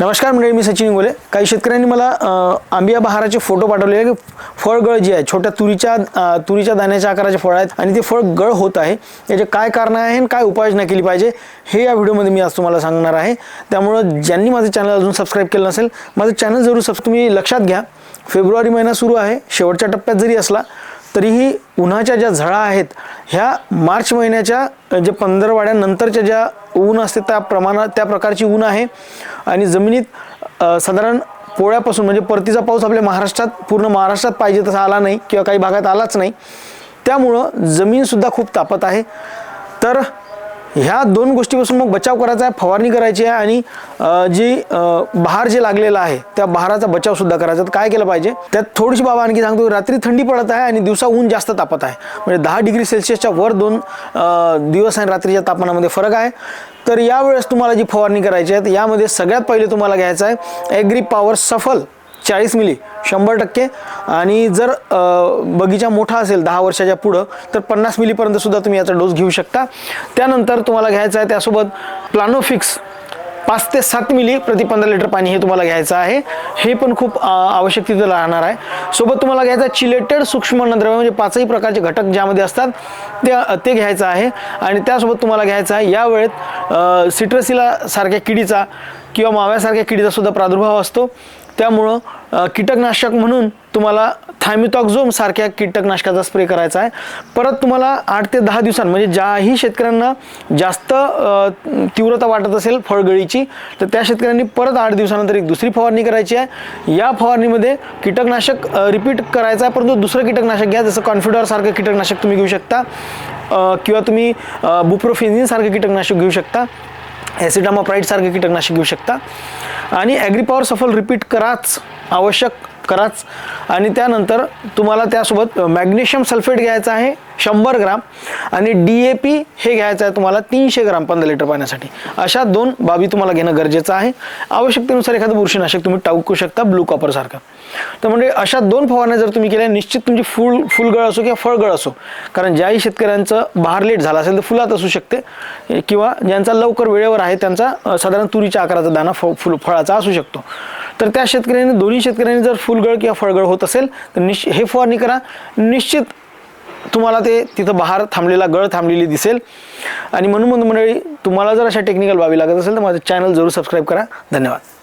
नमस्कार मंडळी मी सचिन इंगोले. काही शेतकऱ्यांनी मला आंबिया बहाराचे फोटो पाठवले की फळगळ जी आहे छोट्या तुरीच्या तुरीच्या दाण्याच्या आकाराचे फळ आहेत आणि ते फळ गळ होत आहे. याचे काय कारण आहे आणि काय उपाययोजना केली पाहिजे हे या व्हिडिओमध्ये मी आज तुम्हाला सांगणार आहे. त्यामुळं ज्यांनी माझं चॅनल अजून सबस्क्राईब केलं नसेल माझं चॅनल जरूर सब तुम्ही लक्षात घ्या. फेब्रुवारी महिना सुरू आहे. शेवटच्या टप्प्यात जरी असला तरीही उन्हाच्या ज्या झळा आहेत ह्या मार्च महिन्याच्या जे पंधरवाड्यानंतरच्या ज्या ऊन असते त्या प्रमाणात त्या प्रकारची ऊन आहे. आणि जमिनीत साधारण पोळ्यापासून म्हणजे परतीचा पाऊस आपल्या महाराष्ट्रात पूर्ण महाराष्ट्रात पाहिजे तसा आला नाही किंवा काही भागात आलाच नाही. त्यामुळं जमीनसुद्धा खूप तापत आहे. तर ह्या दोन गोष्टीपासून मग बचाव करायचा आहे फवारणी करायची आहे आणि जी बहार जे लागलेला आहे त्या बहाराचा बचाव सुद्धा करायचा तर काय केलं पाहिजे? त्यात थोडीशी बाबा आणखी सांगतो रात्री थंडी पडत आहे आणि दिवसा ऊन जास्त तापत आहे. म्हणजे दहा डिग्री सेल्सिअसच्या वर दोन दिवस आणि रात्रीच्या तापमानामध्ये फरक आहे. तर यावेळेस तुम्हाला जी फवारणी करायची आहे तर यामध्ये सगळ्यात पहिले तुम्हाला घ्यायचं आहे ॲग्री पॉवर सफल चाळीस मिली. शंभर टक्के. आणि जर बगीचा मोठा असेल दहा वर्षाच्या पुढं तर पन्नास मिलीपर्यंत सुद्धा तुम्ही याचा डोस घेऊ शकता. त्यानंतर तुम्हाला घ्यायचं आहे त्यासोबत प्लानोफिक्स पाच ते सात मिली प्रति पंधरा लिटर पाणी हे तुम्हाला घ्यायचं आहे. हे पण खूप आवश्यक तिथं राहणार आहे. सोबत तुम्हाला घ्यायचं आहे चिलेटेड सूक्ष्म अन्नद्रव्य म्हणजे पाचही प्रकारचे घटक ज्यामध्ये असतात ते ते घ्यायचं आहे. आणि त्यासोबत तुम्हाला घ्यायचं आहे या वेळेत सिट्रसिला सारख्या किडीचा किंवा माव्यासारख्या किडीचा सुद्धा प्रादुर्भाव असतो. त्यामुळं कीटकनाशक म्हणून तुम्हाला थायमिथॉक्झोम सारख्या कीटकनाशकाचा स्प्रे करायचा आहे. परत तुम्हाला आठ ते दहा दिवसांत म्हणजे ज्याही शेतकऱ्यांना जास्त तीव्रता वाटत असेल फळगळीची तर त्या शेतकऱ्यांनी परत आठ दिवसानंतर एक दुसरी फवारणी करायची आहे. या फवारणीमध्ये कीटकनाशक रिपीट करायचं आहे परंतु दुसरं कीटकनाशक घ्या जसं कॉन्फ्युटरसारखं कीटकनाशक तुम्ही घेऊ शकता किंवा तुम्ही बुप्रोफेनिनसारखं कीटकनाशक घेऊ शकता. ॲसिडामाप्राईडसारखे कीटकनाशक घेऊ शकता. आणि ॲग्रीपॉवर सफल रिपीट कराच आवश्यक कराच. आणि त्यानंतर तुम्हाला त्यासोबत मॅग्नेशियम सल्फेट घ्यायचं आहे शंभर ग्राम आणि डी ए पी हे घ्यायचं आहे तुम्हाला तीनशे ग्राम पंधरा लिटर पाण्यासाठी. अशा दोन बाबी तुम्हाला घेणं गरजेचं आहे. आवश्यकतेनुसार एखादं बुरशीनाशक तुम्ही टाकू शकता ब्लू कॉपरसारखं तर म्हणजे अशा दोन फवारण्या जर तुम्ही केल्या निश्चित तुमची फुल फुलगळ असो किंवा फळगळ असो. कारण ज्याही शेतकऱ्यांचं बहार लेट झाला असेल तर फुलात असू शकते. किंवा ज्यांचा लवकर वेळेवर आहे त्यांचा साधारण तुरीच्या आकाराचा दाना फ फुल फळाचा असू शकतो. तर त्या शेतकऱ्याने दोन्ही शेतकऱ्यांनी जर फुलगळ किंवा फळगळ होत असेल तर निश हे फवारणी करा. निश्चित तुम्हाला ते तिथं बहार थांबलेला गळ थांबलेली दिसेल. आणि म्हणून म्हणून मंडळी तुम्हाला जर अशा टेक्निकल बाबी लागत असेल तर माझं चॅनल जरूर सबस्क्राईब करा. धन्यवाद.